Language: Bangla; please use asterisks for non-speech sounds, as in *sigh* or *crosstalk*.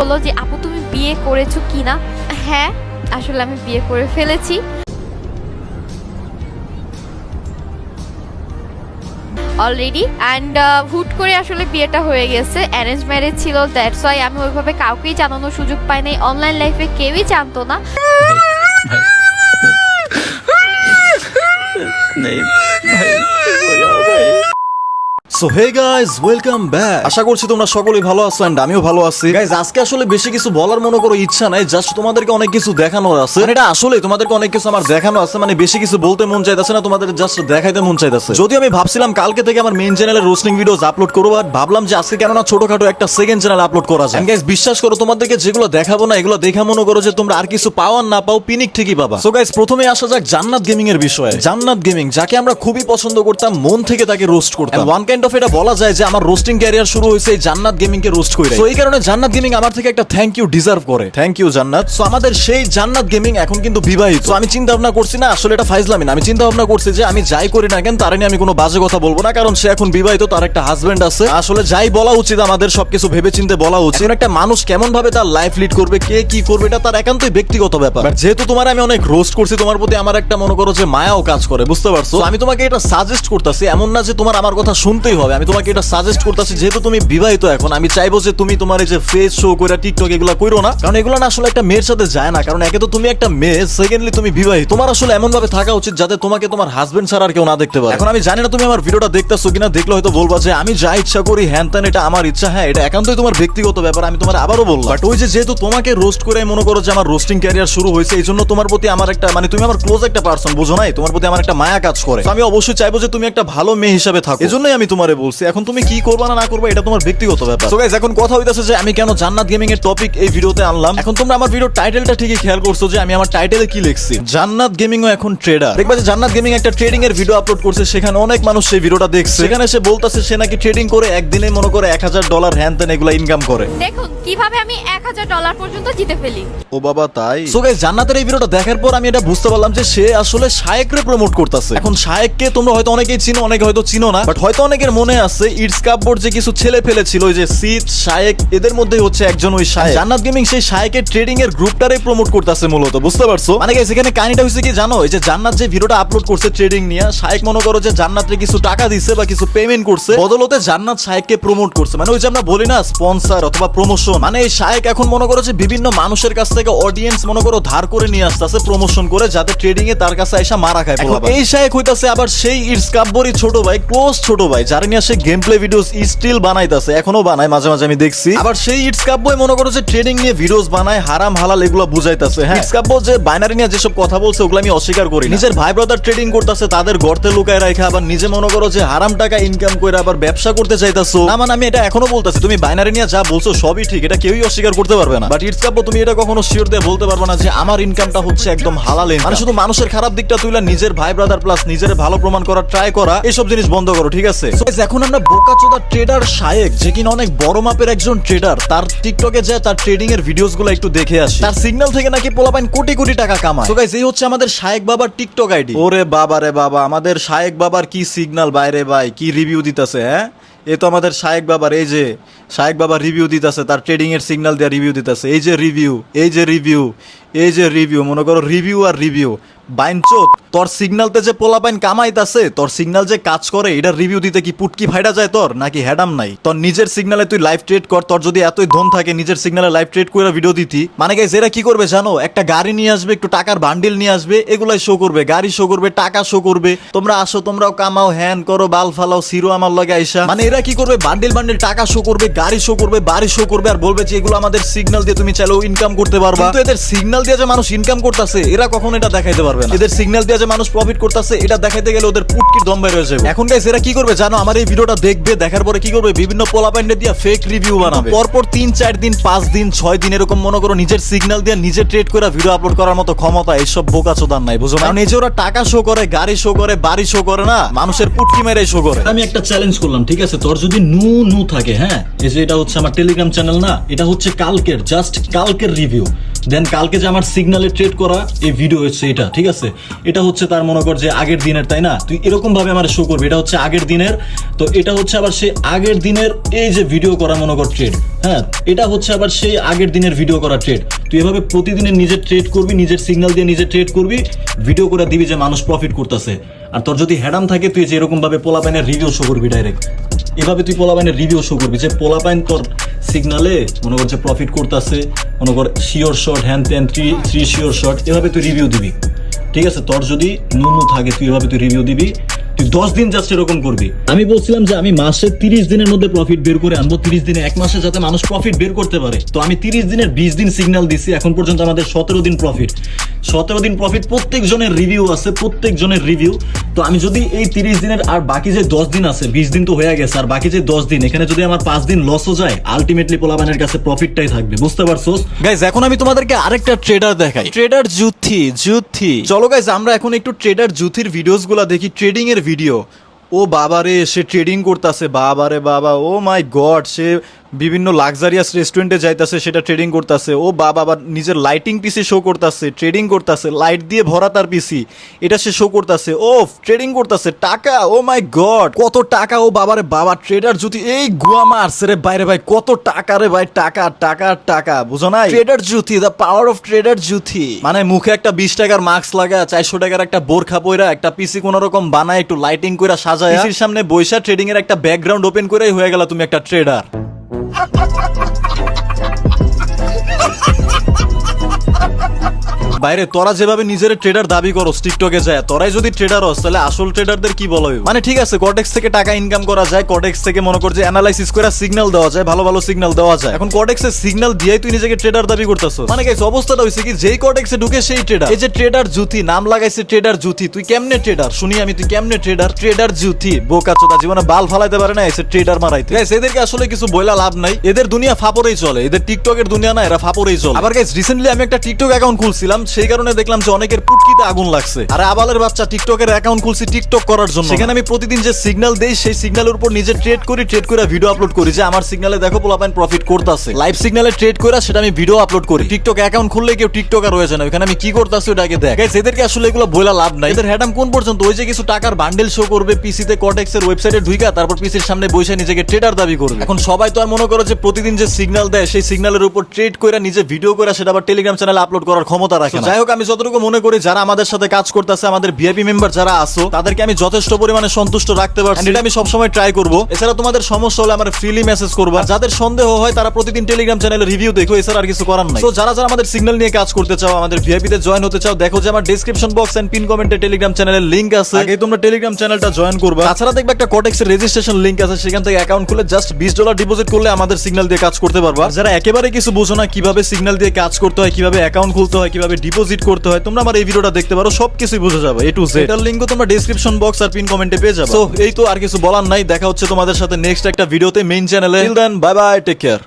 বলল যে, আপু, তুমি বিয়ে করেছ কি না হ্যাঁ আসলে আমি বিয়ে করে ফেলেছি। অলরেডি অ্যান্ড হুট করে আসলে বিয়েটা হয়ে গেছে। অ্যারেঞ্জ ম্যারেজ ছিল দ্যাটস ওয়াই আমি ওইভাবে কাউকেই জানানোর সুযোগ পাই নাই। অনলাইন লাইফে কেউই জানতো না। *laughs* So hey guys welcome back আশা করছি তোমরা সকলেই ভালো আছো এন্ড আমিও ভালো আছি। গাইস আজকে আসলে বেশি কিছু বলার মনে করো ইচ্ছা নাই জাস্ট তোমাদেরকে অনেক কিছু দেখানোর আছে। মানে এটা আসলে তোমাদেরকে অনেক কিছু আমার দেখানো আছে মানে বেশি কিছু বলতে মন চাইতেছে না তোমাদের জাস্ট দেখাইতে মন চাইতেছে। যদি আমি ভাবছিলাম কালকে থেকে আমার মেইন চ্যানেলে রোস্টিং ভিডিওস আপলোড করব আর ভাবলাম যে আজকে কেননা ছোটখাটো একটা সেকেন্ড চ্যানেল আপলোড করা যায়। গাইস বিশ্বাস করো তোমাদেরকে যেগুলো দেখাবো না এগুলো দেখা মনে করো যে তোমরা আর কিছু পাওয়ার না পাও পিনিক ঠিকই পাবা। সো গাইস প্রথমে আসা যাক জান্নাত গেমিং এর বিষয়ে। জান্নাত গেমিং যাকে আমরা খুবই পছন্দ করতাম মন থেকে তাকে রোস্ট করতাম। ওয়ান কাইন্ড অফ এটা বলা যায় যে আমার রোস্টিং ক্যারিয়ার শুরু হয়েছে জান্নাত গেমিং কে রোস্ট করে তো এই কারণে জান্নাত গেমিং আমার থেকে একটা থ্যাংক ইউ ডিজার্ভ করে। Thank you Jannat. সো আমাদের সেই জান্নাত গেমিং এখন কিন্তু বিবাহিত। আমি চিন্তা ভাবনা করছি না আসলে এটা ফাইজলামি না। আমি চিন্তা ভাবনা করছি যে আমি যাই করি না কেন তার নিয়ে আমি কোনো বাজে কথা বলব না কারণ সে এখন বিবাহিত তার একটা হাজবেন্ড আছে। আসলে যাই বলা উচিত আমাদের সবকিছু ভেবে চিন্তে বলা উচিত। একটা মানুষ কেমন ভাবে তার লাইফ লিড করবে কে কি করবে এটা তার একান্তই ব্যক্তিগত ব্যাপার। যেহেতু তোমার আমি অনেক রোস্ট করছি তোমার প্রতি আমার একটা মনে করো যে মায়াও কাজ করে বুঝতে পারছ? আমি তোমাকে এটা সাজেস্ট করতেছি এমন না যে তোমার আমার কথা শুনতেই হবে। আমি তোমাকে এটা সাজেস্ট করতেছি, যেহেতু তুমি বিবাহিত এখন, আমি চাইব যে তুমি তোমার এই যে ফেস শো করে টিকটক এগুলো করো না। কারণ এগুলো না আসলে একটা মেয়ের সাথে যায় না, কারণ একে তো তুমি একটা মেয়ে সেকেন্ডলি তুমি বিবাহিত তোমার আসলে এমন ভাবে থাকা উচিত যাতে তোমাকে তোমার হাজবেন্ড ছাড়া আর কেউ না দেখতে পারে। এখন আমি জানি না তুমি আমার ভিডিওটা দেখতেছো কিনা, দেখলে হয়তো বলবা যে আমি যা ইচ্ছা করি, হ্যান ত্যান, এটা আমার ইচ্ছা হ্যাঁ এটা একান্তই তোমার ব্যক্তিগত ব্যাপার, আমি তোমার আবারও বললাম। বাট ওই যেহেতু তোমাকে রোস্ট করে মনে করো যে আমার রোস্টিং ক্যারিয়ার শুরু হয়েছে, এই জন্য তোমার প্রতি আমার একটা মানে তুমি আমার ক্লোজ একটা পার্সন বুঝো নাই? তোমার প্রতি আমার একটা মায়া কাজ করে। আমি অবশ্যই চাইব যে তুমি একটা ভালো মেয়ে হিসাবে থাকো। এজন্যই আমি তোমারে বলছি। এখন তুমি কি করবা না না করবা এটা তোমার ব্যক্তিগত ব্যাপার। তো গাইস এখন কথা হইতাছে যে আমি কেন জান্নাত গেমিং এর টপিক এই ভিডিওতে আনলাম। এখন তোমরা আমার ভিডিও টাইটেলটা ঠিকই খেয়াল করছ যে আমি আমার টাইটেলে কি লিখছি। জান্নাত গেমিং ও এখন ট্রেডার দেখবা যে জান্নাত গেমিং একটা ট্রেডিং এর ভিডিও আপলোড করছে সেখানে অনেক মানুষ সেই ভিডিওটা দেখছে। সেখানে সে বলতাছে সে নাকি ট্রেডিং করে একদিনে মনে করে এক হাজার ডলার হ্যান ত্যান এগুলা ইনকাম করে। দেখুন কীভাবে আমি এক হাজার ডলার পর্যন্ত জিতে ফেলি। ও বাবা তাই? সো গাইস জান্নাতের এই ভিডিওটা দেখার পর আমি এটা বুঝতে পারলাম যে সে আসলে শায়েকরে প্রমোট করতেছে। এখন শায়েককে তোমরা হয়তো অনেকেই চিনো অনেকে হয়তো চিনো না বাট হয়তো অনেকের মনে আছে ইটস কাপবোর্ড যে কিছু ছেলে ফেলে ছিল ওই যে সিট শায়েক এদের মধ্যে হচ্ছে একজন ওই শায়েক জান্নাত গেমিং সেই শায়েকের ট্রেডিং এর গ্রুপটারে প্রমোট করতেছে মূলত বুঝতে পারছ? মানে গাইস এখানে কাহিনীটা হচ্ছে কি জানো? এই যে জান্নাত যে ভিডিওটা আপলোড করছে ট্রেডিং নিয়ে শায়েক মনে করো যে জান্নাতরে কিছু টাকা দিছে বা কিছু পেমেন্ট করছে বদলতে জান্নাত শায়েককে প্রমোট করছে। মানে ওই যে আমরা বলি না স্পন্সর অথবা প্রমোশন মানে এই শায়েক এখন মনে করো যে বিভিন্ন মানুষের কাছ থেকে অডিয়েন্স মনে করো ধার করে নিয়ে আসতেছে প্রমোশন করে যাতে ট্রেডিং এ তার কাছে এসে মারা খায় এই শায়েক হইতাছে আবার সেই ইটস কাব্বরি ছোট ভাই ক্লোজ ছোট ভাই সে গেম প্লে ভিডিওস স্টিল এখনও বানায়, মাঝে মাঝে আমি দেখছি। আবার সেই ইটস মনে করো যে ট্রেডিং নিয়ে ভিডিওস বানায়, হারাম, হালাল এগুলো হ্যাঁ। ইটস যে বাইনারি নিয়ে যেসব কথা বলছে, ওগুলো আমি অস্বীকার করি নিজের ভাই ব্রাদার ট্রেডিং করতেছে, তাদের গর্তে লুকায় রাখা আবার নিজে মনে করো যে হারাম টাকা ইনকাম করে আবার ব্যবসা করতে না মানে আমি এটা এখনও বলতেছি, তুমি বাইনারি নিয়ে যা বলছো, সবই ঠিক, এটা কেউই অস্বীকার করতে পারবে না। বাট ইটস তুমি এটা কখনো শিওর দিয়ে বলতে পারবে না যে আমার ইনকামটা হচ্ছে একদম হালাল মানে শুধু মানুষের খারাপ দিকটা তুইলা নিজের ভাই ব্রাদার প্লাস নিজের ভালো প্রমাণ করার ট্রাই করা, এসব জিনিস বন্ধ করো, ঠিক আছে? Guys, এখন আমরা ট্রেডার শায়েক যে কিনা অনেক বড় মাপের একজন ট্রেডার তার টিকটকে যায় তার ট্রেডিং এর ভিডিওসগুলো একটু দেখে তার সিগন্যাল থেকে নাকি পোলাপাইন কোটি কোটি টাকা কামায়। তো গাইস এই হচ্ছে আমাদের শায়েক বাবার টিকটক আইডি ওরে বাবা রে বাবা আমাদের শায়েক বাবার কি সিগন্যাল বাইরে ভাই কি রিভিউ দিতেছে হ্যাঁ? এ তো আমাদের শায়েক বাবার এই যে শায়েক বাবা রিভিউ দিতেছে তার ট্রেডিং এর সিগন্যাল দেওয়া রিভিউ দিতেছে। এই যে রিভিউ এই যে রিভিউ এই যে রিভিউ মনে করো রিভিউ আর রিভিউ বাইনচোত তোর সিগন্যালতে যে পোলাপাইন কামাইতাছে, তোর সিগন্যাল যে কাজ করে এটা রিভিউ দিতে কি পুটকি ফাইডা যায় তোর, নাকি হ্যাডাম নাই? তোর নিজের সিগন্যালে তুই লাইভ ট্রেড কর, তোর যদি এতই ধন থাকে নিজের সিগন্যালে লাইভ ট্রেড করে ভিডিও দিতি। মানে গাইজ এরা কি করবে জানো? একটা গাড়ি নিয়ে আসবে, একটু টাকার বান্ডিল নিয়ে আসবে, এগুলাই শো করবে, গাড়ি শো করবে, টাকা শো করবে। তোমরা আসো, তোমরাও কামাও, হ্যান করো, বাল ফালাও, সিরো আমার লগে আইসা। মানে এরা কি করবে? বান্ডিল বান্ডিল টাকা শো করবে, গাড়ি শো করবে, বাড়ি শো করবে, আর বলবে যে এগুলো আমাদের সিগন্যাল দিয়ে তুমি চাইলেও ইনকাম করতে পারবা। কিন্তু এদের সিগনাল দিয়ে যে মানুষ ইনকাম করতেছে, এরা কখন এটা দেখাইতে পারবে না। এদের সিগন্যাল দিয়ে যে মানুষ প্রফিট করতেছে এটা দেখাইতে গেলে ওদের পুটকির দম বের হয়ে যাবে। এখন গাইস এরা কি করবে? জানো আমার এই ভিডিওটা দেখবে দেখার পরে কি করবে? বিভিন্ন পোলাপাইন্ডে দিয়ে ফেক রিভিউ বানাবে। পরপর তিন চার দিন পাঁচ দিন ছয় দিন এরকম মনে করো নিজের সিগন্যাল দিয়ে নিজে ট্রেড করে ভিডিও আপলোড করার মতো ক্ষমতা এইসব বোকা চোদার নাই বুঝো কারণ এই যে ওরা টাকা শো করে গাড়ি শো করে বাড়ি শো করে না মানুষের পুটকি মেরে শো করে। আমি একটা চ্যালেঞ্জ করলাম ঠিক আছে? তোর যদি নু নু থাকে হ্যাঁ? এই যে এটা হচ্ছে আমার টেলিগ্রাম চ্যানেল না এটা হচ্ছে কালকের জাস্ট কালকের রিভিউ দেন কালকে যে আমার সিগনালে ট্রেড করা এই ভিডিও হচ্ছে এটা, ঠিক আছে? এটা হচ্ছে তার, মনে কর যে আগের দিনের, তাই না? তুই এরকম ভাবে আমার শো করবি, এটা হচ্ছে আগের দিনের। তো এটা হচ্ছে আবার সেই আগের দিনের এই যে ভিডিও করা, মনে কর ট্রেড হ্যাঁ এটা হচ্ছে আবার সেই আগের দিনের ভিডিও করা ট্রেড তুই এভাবে প্রতিদিনের নিজের ট্রেড করবি, নিজের সিগনাল দিয়ে নিজে ট্রেড করবি ভিডিও করে দিবি যে মানুষ প্রফিট করতেছে। আর তোর যদি হ্যাডাম থাকে, তুই যে এরকম ভাবে পোলাপাইনের রিভিউ শো করবি ডাইরেক্ট এভাবে তুই পোলাপাইনের রিভিউ শো করবি যে পোলাপাইন তোর সিগনালে মনে কর যে প্রফিট করতেছে, মনে কর শিওর শর্ট হ্যান ত্যান থ্রি থ্রি শিওর শর্ট এভাবে তুই রিভিউ দিবি। ঠিক আছে? তোর যদি নুনু থাকে, তুই এভাবে তুই রিভিউ দিবি। তুই দশ দিন জাস্ট এরকম করবি। আমি বলছিলাম যে আমি মাসে তিরিশ দিনের মধ্যে প্রফিট বের করে আনব তিরিশ দিনে এক মাসে যাতে মানুষ প্রফিট বের করতে পারে। তো আমি তিরিশ দিনের বিশ দিন সিগন্যাল দিছি এখন পর্যন্ত আমাদের সতেরো দিন প্রফিট সতেরো দিন প্রফিট প্রত্যেক জনের রিভিউ আছে প্রত্যেক জনের রিভিউ তো আমি যদি এই তিরিশ দিনের আর বাকি যে দশ দিন আছে বিশ দিন তো হয়ে গেছে আর বাকি যে দশ দিন এখানে যদি আমার পাঁচ দিন লসও যায় আলটিমেটলি পোলাবানের কাছে প্রফিটটাই থাকবে বুঝতে পারছোস? গাইজ এখন আমি তোমাদেরকে আরেকটা ট্রেডার দেখাই। ট্রেডার জুথি জুথি চলো গাইজ আমরা এখন একটু ট্রেডার জুথির ভিডিওসগুলা দেখি ট্রেডিং এর ভিডিও ও বাবারে সে ট্রেডিং করতেছে। বাবারে বাবা ও মাই গড সে বিভিন্ন লাক্সারিয়াস রেস্টুরেন্টে যাইতাছে, সেটা ট্রেডিং করতেছে। ও বাবা, আবার নিজের লাইটিং পিসি শো করতেছে ট্রেডিং করতেছে লাইট দিয়ে ভরা তার পিসি এটা সে শো করতেছে। ও ট্রেডিং করতেছে। টাকা, ও মাই গড কত টাকা ও বাবারে, বাবা ট্রেডার যদি এই গুয়া মারছে রে বাইরে ভাই, কত টাকা রে ভাই, টাকা টাকা টাকা, বুঝো না trader Juthi the power of trader Juthi. মানে মুখে একটা বিশ টাকার মাস্ক লাগা, চারশো টাকার একটা বোরখা পইরা, একটা পিসি কোন রকম বানায়, একটু লাইটিং কইরা সাজায় পিসির সামনে বৈশা ট্রেডিং এর একটা ব্যাকগ্রাউন্ড ওপেন করেই হয়ে গেল তুমি একটা trader ha ha ha ha বাইরে তোরা যেভাবে নিজের ট্রেডার দাবি করো টিকটকে যায় তোরাই যদি ট্রেডার হস তাহলে আসল ট্রেডারদের কি বলা মানে ঠিক আছে কটেক্স থেকে টাকা ইনকাম করা যায় কটেক্স থেকে মনে কর যে অ্যানালাইসিস করে সিগন্যাল দেওয়া যায় ভালো ভালো সিগন্যাল দেওয়া যায়। এখন কটেক্সের সিগন্যাল দিয়েই তুই নিজেকে ট্রেডার দাবি করতেছস। মানে গাইস অবস্থাটা হইছে কি যেই কটেক্সে ঢুকে সেই ট্রেডার এই যে ট্রেডার জুথি নাম লাগাইছে ট্রেডার জুথি তুই কেমনে ট্রেডার শুনি আমি তুই কেমনে ট্রেডার ট্রেডার জুথি বোকা চোদা জীবনে বাল ফালাইতে পারে না এসে ট্রেডার মারাইতে। গাইস এদেরকে আসলে কিছু বইলা লাভ নাই। এদের দুনিয়া ফাপরেই চলে এদের টিকটকের দুনিয়া না এরা ফাপরেই চলে। আবার গাইস রিসেন্টলি আমি একটা টিকটক অ্যাকাউন্ট খুলছিলাম সেই কারণে দেখলাম যে অনেকের পুটকিতে আগুন লাগছে। আরে আবালের বাচ্চা টিকটকের অ্যাকাউন্ট খুলছি টিকটক করার জন্য। সেখানে আমি প্রতিদিন যে সিগন্যাল দেই, সেই সিগন্যালের উপর নিজে ট্রেড করি ট্রেড করে ভিডিও আপলোড করি। যে আমার সিগন্যালে দেখো পোলাপাইন প্রফিট করতেছে। লাইভ সিগন্যালে ট্রেড করে সেটা আমি ভিডিও আপলোড করি। টিকটক অ্যাকাউন্ট খুললে কেউ টিকটকার হয়ে যায় না। ওখানে আমি কি করতেছি ওটাকে দেখ। এদেরকে আসলে এগুলো বইলা লাভ নাই। এদের হ্যাডাম কোন পর্যন্ত? ওই যে কিছু টাকার বান্ডেল শো করবে পিসিতে কটেক্স এর ওয়েবসাইটে ঢুইকা, তারপর পিসির সামনে বসে নিজেকে ট্রেডার দাবি করবে। এখন সবাই তো আর মনে করো যে প্রতিদিন যে সিগন্যাল দেয়, সেই সিগন্যালের উপর ট্রেড করে নিজে ভিডিও করে সেটা আবার টেলিগ্রাম চ্যানেলে আপলোড করার ক্ষমতা রাখে। না। যাই হোক আমি যতটুকু মনে করি যারা আমাদের সাথে কাজ করতেছে আমাদের ভিআইপি মেম্বার যারা আসো তাদেরকে আমি যথেষ্ট পরিমাণে সন্তুষ্ট রাখতে পারছি। এটা আমি সবসময় ট্রাই করব। এছাড়া তোমাদের সমস্যা হলে আমার ফ্রিলি মেসেজ করবা। যাদের সন্দেহ হয় তারা প্রতিদিন টেলিগ্রাম চ্যানেলে রিভিউ দেখো এছাড়া আর কিছু করার নাই। তো যারা যারা আমাদের সিগন্যাল নিয়ে কাজ করতে চাও আমাদের ভিআইপি তে জয়েন হতে চাও দেখো যে আমার ডেসক্রিপশন বক্স এন্ড পিন কমেন্টে টেলিগ্রাম চ্যানেলের লিংক আছে। আগে তোমরা টেলিগ্রাম চ্যানেলটা জয়েন করবা। তাছাড়া দেখবে একটা কটেক্সের রেজিস্ট্রেশন লিংক আছে সেখান থেকে অ্যাকাউন্ট খুলে জাস্ট বিশ ডলার ডিপোজিট করলে আমাদের সিগন্যাল দিয়ে কাজ করতে পারবা। যারা একেবারে কিছু বোঝো না কীভাবে সিগন্যাল দিয়ে কাজ করতে হয় কীভাবে অ্যাকাউন্ট খুলতে হয় কীভাবে ডিপোজিট করতে হয়, তোমরা আমার এই ভিডিওটা দেখতে পারো সব সবকিছুই বুঝে যাবে এ টু জেড এটার লিংকও তোমরা ডেসক্রিপশন বক্স আর পিন কমেন্টে পেয়ে যাবে। তো এই তো আর কিছু বলার নাই, দেখা হচ্ছে তোমাদের সাথে নেক্সট একটা ভিডিওতে মেইন চ্যানেলে then bye bye take care